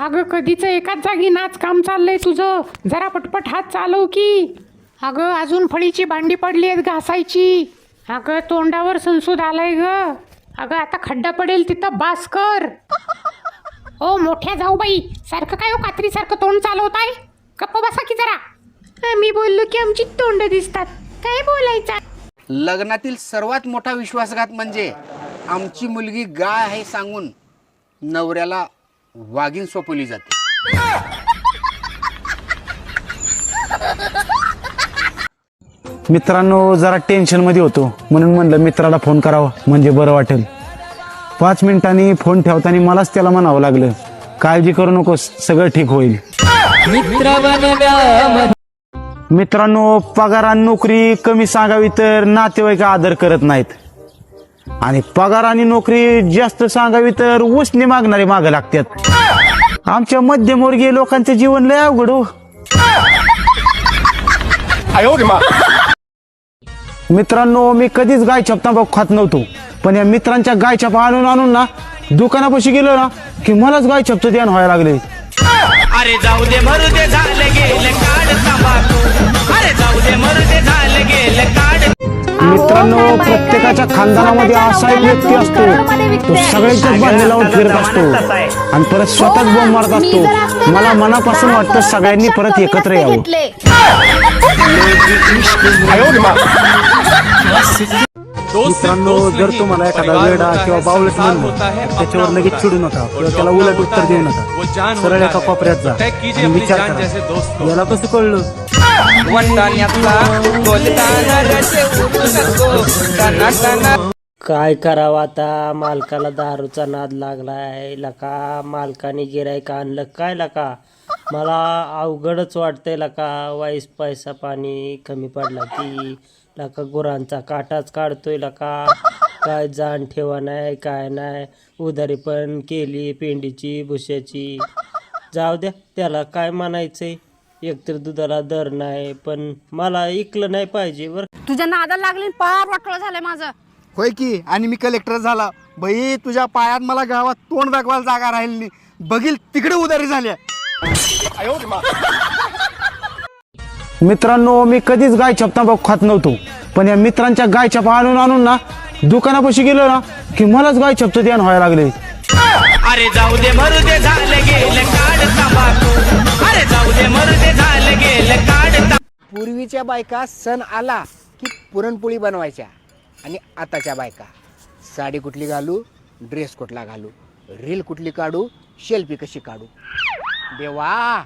अगं कधीच एकाच जागी नाच काम चाललंय तुझं. जरा पटपट हात चालव की. अगं अजून फळीची भांडी पडली आहेत घासायची. अगं तोंडावर संसूद आलाय ग. अगं आता खड्डा पडेल तिथं बास कर. ओ मोठ्या जाऊ बाई सारखं काय हो कात्रीसारखं तोंड चालवताय? गप्प बसा की जरा. मी बोललो की आमची तोंड दिसतात. काय बोलायचं? लग्नातील सर्वात मोठा विश्वासघात म्हणजे आमची मुलगी गाय आहे सांगून नवऱ्याला वाघीण सोपवली जाते. मित्रांनो जरा टेन्शनमध्ये होतो. म्हणून म्हणलं मित्राला फोन करावा म्हणजे बरं वाटेल. पाच मिनिटांनी फोन ठेवताना मलाच त्याला म्हणावं लागलं. काळजी करू नकोस सगळं ठीक होईल. मित्रांनो पगार आणि नोकरी कमी सांगावी तर नातेवाईक आदर करत नाहीत. आणि पगार आणि नोकरी जास्त सांगावी तर उसने मागणारे माग लागतात. आमच्या मध्यमवर्गीय लोकांचं जीवन लय अवघड हो. मित्रांनो मी कधीच गाय तंबाखू खात नव्हतो. पण या मित्रांच्या गाय आणून आणून ना दुकानापाशी गेलो ना की मलाच गाय छापचं ध्यान व्हायला लागले. अरे जाऊ दे मरू दे झालं गेलं काढ तंबाखू. अरे जाऊ दे मरू दे झालं गेलं काढ मित्रांनो प्रत्येकाच्या खानदानामध्ये असा एक व्यक्ती असतो. तो सगळ्यांच्याच बांधणी लावून फिरत असतो आणि परत स्वतःच बोंब मारत असतो. मला मनापासून वाटतं सगळ्यांनी परत एकत्र यावं. मित्रांनो जर तुम्हाला एखादा वेडा किंवा बावळट म्हणलं त्याच्यावर लगेच चिडू नका किंवा त्याला उलट उत्तर देऊ नका. सरळ एका कोपऱ्यात जा विचार करा. याला कसं कळलं? काय करावं आता? मालकाला दारूचा नाद लागलाय. लका मालकाने गिरायक आणलं. काय लका? मला अवघडच वाटतंय लका. वाईस पैसा पाणी कमी पडला की लका गुरांचा काटाच काढतोय लका. काय जाण ठेवा नाही काय नाही. उधारी पण केली पेंडीची भुश्याची. जाऊ द्या त्याला काय म्हणायचंय? एकतर दुधाला दर नाही पण मला ऐकलं नाही पाहिजे बरं तुझ्या नादाला लागली आणि पार वाटोळं झालंय माझं. होय की? आणि मी कलेक्टर झाला. बाई तुझ्या पायात मला गावात तोंड दाखवायला जागा राहिली नाही. बघील तिकडे उदारी झाल्या मित्रांनो मी कधीच गाय छाप खात नव्हतो. पण या मित्रांच्या गाय छाप आणून आणून ना दुकानापाशी गेलो ना की मलाच गाय छापचं ध्यान व्हायला लागले. अरे जाऊ दे मरू दे झालं गेलं काढ तंबाखू. जाऊ दे पूर्वीच्या बायका सण आला की पुरणपोळी बनवायच्या. आणि आताच्या बायका साडी कुठली घालू ड्रेस कुठला घालू रील कुठली काढू शेल्फी कशी काढू? देवा!